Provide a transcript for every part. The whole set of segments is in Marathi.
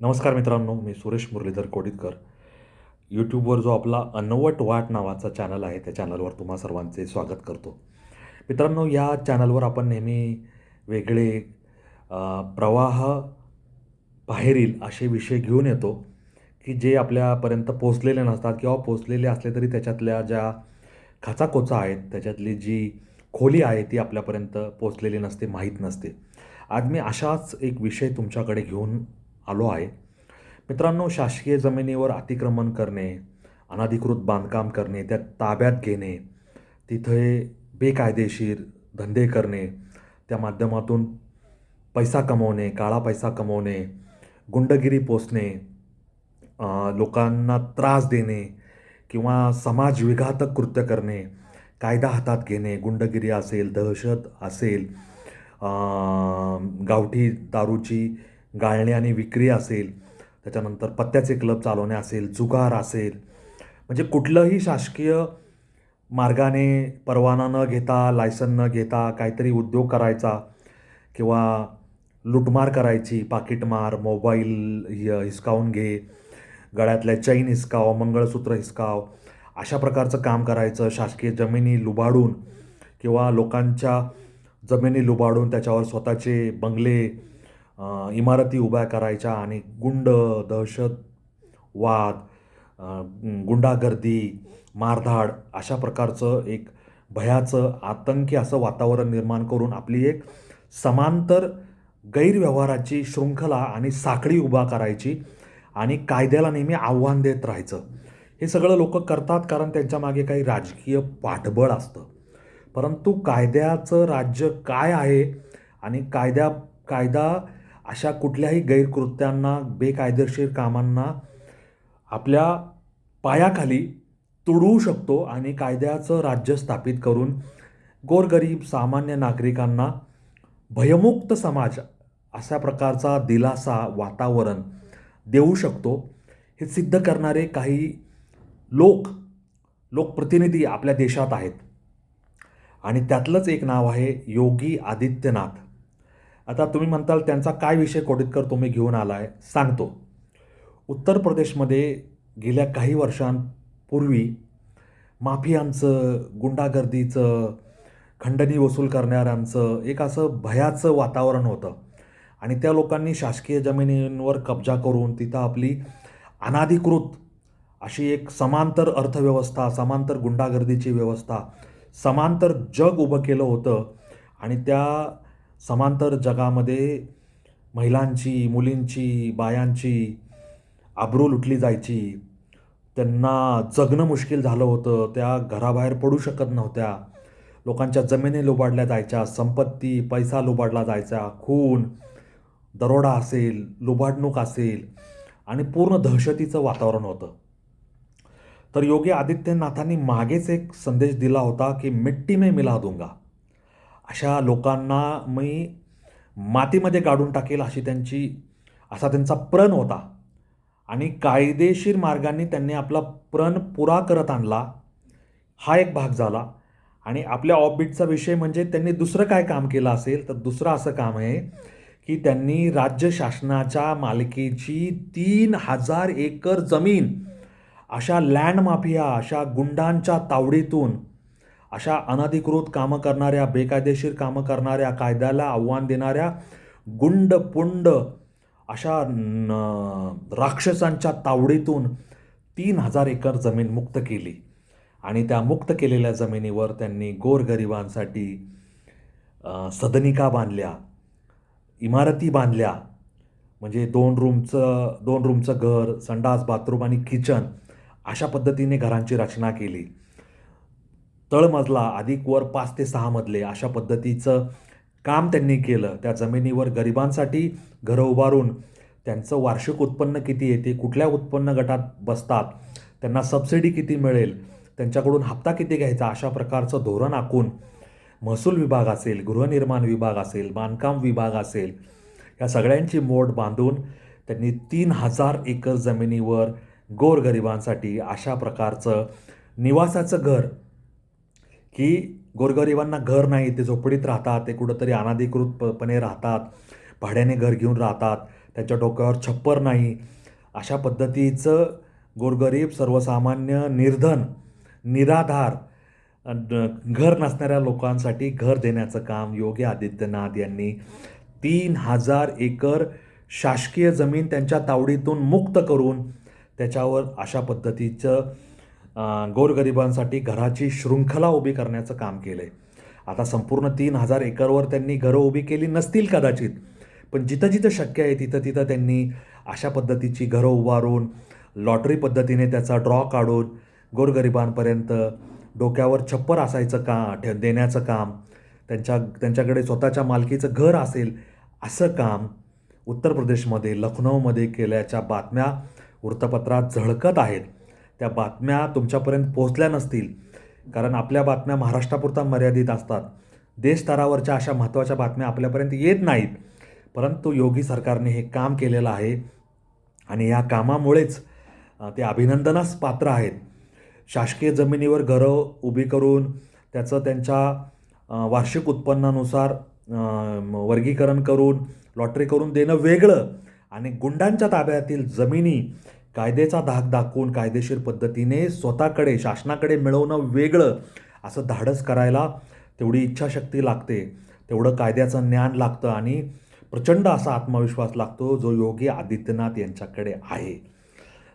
नमस्कार मित्रांनो मी सुरेश मुरलीधर कोडितकर. यूट्यूबवर जो आपला अनवट वाट नावाचा चॅनल आहे त्या चॅनलवर तुम्हा सर्वांचे स्वागत करतो. मित्रांनो या चॅनलवर आपण नेहमी वेगळे प्रवाह बाहेरील असे विषय घेऊन येतो की जे आपल्यापर्यंत पोचलेले नसतात किंवा पोचलेले असले तरी त्याच्यातल्या ज्या खाचाखोचा आहेत त्याच्यातली जी खोली आहे ती आपल्यापर्यंत पोचलेली नसते माहीत नसते. आज मी अशाच एक विषय तुमच्याकडे घेऊन आलो आहे. मित्रांनो शासकीय जमिनीवर अतिक्रमण करणे अनधिकृत बांधकाम करणे त्या ताब्यात घेणे तिथे बेकायदेशीर धंदे करणे त्या माध्यमातून पैसा कमवणे काळा पैसा कमवणे गुंडगिरी पोचणे लोकांना त्रास देणे किंवा समाज विघातक कृत्य करणे कायदा हातात घेणे गुंडगिरी असेल दहशत असेल गावठी दारूची गाळणे आणि विक्री असेल त्याच्यानंतर पत्त्याचे क्लब चालवणे असेल जुगार असेल म्हणजे कुठलंही शासकीय मार्गाने परवाना न घेता लायसन न घेता काहीतरी उद्योग करायचा किंवा लुटमार करायची पाकिटमार मोबाईल हिसकावून घे गळ्यातल्या चैन हिसकाव मंगळसूत्र हिसकाव अशा प्रकारचं काम करायचं शासकीय जमिनी लुबाडून किंवा लोकांच्या जमिनी लुबाडून त्याच्यावर स्वतःचे बंगले इमारती उभ्या करायच्या आणि गुंड दहशतवाद गुंडागर्दी मारधाड अशा प्रकारचं एक भयाचं आतंकी असं वातावरण निर्माण करून आपली एक समांतर गैरव्यवहाराची शृंखला आणि साखळी उभा करायची आणि कायद्याला नेहमी आव्हान देत राहायचं. हे सगळं लोक करतात कारण त्यांच्या मागे काही राजकीय पाठबळ असतं. परंतु कायद्याचं राज्य काय आहे आणि कायद्या कायदा अशा कुठल्याही गैरकृत्यांना बेकायदेशीर कामांना आपल्या पायाखाली तुडवू शकतो आणि कायद्याचं राज्य स्थापित करून गोरगरीब सामान्य नागरिकांना भयमुक्त समाज अशा प्रकारचा दिलासा वातावरण देऊ शकतो. हे सिद्ध करणारे काही लोक लोकप्रतिनिधी आपल्या देशात आहेत. आणि त्यातलंच एक नाव आहे योगी आदित्यनाथ. आता तुम्ही म्हणताल त्यांचा काय विषय कोडितकर तुम्ही घेऊन आलाय? सांगतो. उत्तर प्रदेशमध्ये गेल्या काही वर्षांपूर्वी माफियांचं गुंडागर्दीचं खंडणी वसूल करणाऱ्यांचं एक असं भयाचं वातावरण होतं. आणि त्या लोकांनी शासकीय जमिनींवर कब्जा करून तिथं आपली अनाधिकृत अशी एक समांतर अर्थव्यवस्था समांतर गुंडागर्दीची व्यवस्था समांतर जग उभं केलं होतं. आणि त्या समांतर जगामध्ये महिलांची मुलींची बायांची आबरू लुटली जायची. त्यांना जगणं मुश्किल झालं होतं. त्या घराबाहेर पडू शकत नव्हत्या. लोकांच्या जमिनी लुबाडल्या जायच्या संपत्ती पैसा लुबाडला जायचा. खून दरोडा असेल लुबाडणूक असेल आणि पूर्ण दहशतीचं वातावरण होतं. तर योगी आदित्यनाथांनी मागेच एक संदेश दिला होता की मिट्टी में मिला दूंगा. अशा लोकांना मी मातीमध्ये गाडून टाकेल अशी त्यांची असा त्यांचा प्रण होता. आणि कायदेशीर मार्गाने त्यांनी आपला प्रण पुरा करत आणला. हा एक भाग झाला. आणि आपल्या ऑबिटचा विषय म्हणजे त्यांनी दुसरं काय काम केलं असेल तर दुसरं असं काम आहे की त्यांनी राज्य शासनाच्या मालकीची तीन हजार एकर जमीन अशा लँड माफिया अशा गुंडांच्या तावडीतून अशा अनधिकृत कामं करणाऱ्या बेकायदेशीर कामं करणाऱ्या कायद्याला आव्हान देणाऱ्या गुंड पुंड अशा न- राक्षसांच्या तावडीतून तीन हजार एकर जमीन मुक्त केली. आणि त्या मुक्त केलेल्या जमिनीवर त्यांनी गोरगरिबांसाठी सदनिका बांधल्या इमारती बांधल्या. म्हणजे दोन रूमचं दोन रूमचं घर संडास बाथरूम आणि किचन अशा पद्धतीने घरांची रचना केली. तळमजला अधिक वर पाच ते सहा मजले अशा पद्धतीचं काम त्यांनी केलं. त्या जमिनीवर गरिबांसाठी घरं उभारून त्यांचं वार्षिक उत्पन्न किती येते कुठल्या उत्पन्न गटात बसतात त्यांना सबसिडी किती मिळेल त्यांच्याकडून हप्ता किती घ्यायचा अशा प्रकारचं धोरण आखून महसूल विभाग असेल गृहनिर्माण विभाग असेल बांधकाम विभाग असेल या सगळ्यांची मोड बांधून त्यांनी तीन हजार एकर जमिनीवर गोरगरिबांसाठी अशा प्रकारचं निवासाचं घर की गोरगरिबांना घर नाही ते झोपडीत राहतात ते कुठंतरी अनाधिकृतपणे राहतात भाड्याने घर घेऊन राहतात त्यांच्या डोक्यावर छप्पर नाही. अशा पद्धतीचं गोरगरीब सर्वसामान्य निर्धन निराधार घर नसणाऱ्या लोकांसाठी घर देण्याचं काम योगी आदित्यनाथ यांनी तीन हजार एकर शासकीय जमीन त्यांच्या तावडीतून मुक्त करून त्याच्यावर अशा पद्धतीचं गोरगरिबांसाठी घराची शृंखला उभी करण्याचं काम केलं आहे आता संपूर्ण तीन हजार एकरवर त्यांनी घरं उभी केली नसतील कदाचित पण जिथं जिथं शक्य आहे तिथं तिथं त्यांनी अशा पद्धतीची घरं उभारून लॉटरी पद्धतीने त्याचा ड्रॉ काढून गोरगरिबांपर्यंत डोक्यावर छप्पर असायचं का ठे देण्याचं काम त्यांच्या त्यांच्याकडे स्वतःच्या मालकीचं घर असेल असं काम उत्तर प्रदेशमध्ये लखनौमध्ये केल्याच्या बातम्या वृत्तपत्रात झळकत आहेत. त्या बातम्या तुमच्यापर्यंत पोहोचल्या नसतील. कारण आपल्या बातम्या महाराष्ट्रापुरता मर्यादित असतात. देशस्तरावरच्या अशा महत्त्वाच्या बातम्या आपल्यापर्यंत येत नाहीत. परंतु योगी सरकारने हे काम केलेलं आहे आणि या कामामुळेच ते अभिनंदनास पात्र आहेत. शासकीय जमिनीवर घरं उभी करून त्याचं त्यांच्या वार्षिक उत्पन्नानुसार वर्गीकरण करून लॉटरी करून देणं वेगळं आणि गुंडांच्या ताब्यातील जमिनी कायद्याचा धाक दाखवून कायदेशीर पद्धतीने स्वतःकडे शासनाकडे मिळवणं वेगळं असं धाडस करायला तेवढी इच्छाशक्ती लागते. तेवढं कायद्याचं ज्ञान लागतं आणि प्रचंड असा आत्मविश्वास लागतो जो योगी आदित्यनाथ यांच्याकडे आहे.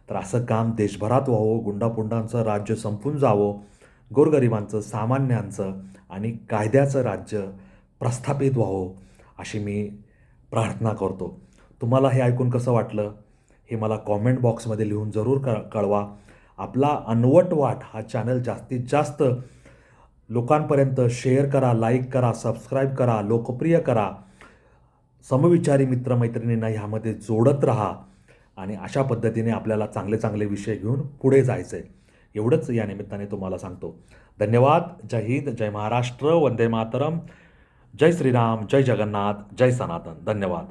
तर असं काम देशभरात व्हावं गुंडापुंडांचं राज्य संपून जावं गोरगरिबांचं सामान्यांचं आणि कायद्याचं राज्य प्रस्थापित व्हावं अशी मी प्रार्थना करतो. तुम्हाला हे ऐकून कसं वाटलं? हे मला कॉमेंट बॉक्समध्ये लिहून जरूर क कळवा. आपला अनवट वाट हा चॅनल जास्तीत जास्त लोकांपर्यंत शेअर करा लाईक करा सबस्क्राईब करा लोकप्रिय करा. समविचारी मित्रमैत्रिणींना ह्यामध्ये जोडत राहा आणि अशा पद्धतीने आपल्याला चांगले चांगले विषय घेऊन पुढे जायचं आहे एवढंच या निमित्ताने तुम्हाला सांगतो. धन्यवाद. जय हिंद. जय महाराष्ट्र. वंदे मातरम. जय श्रीराम. जय जगन्नाथ. जय सनातन. धन्यवाद.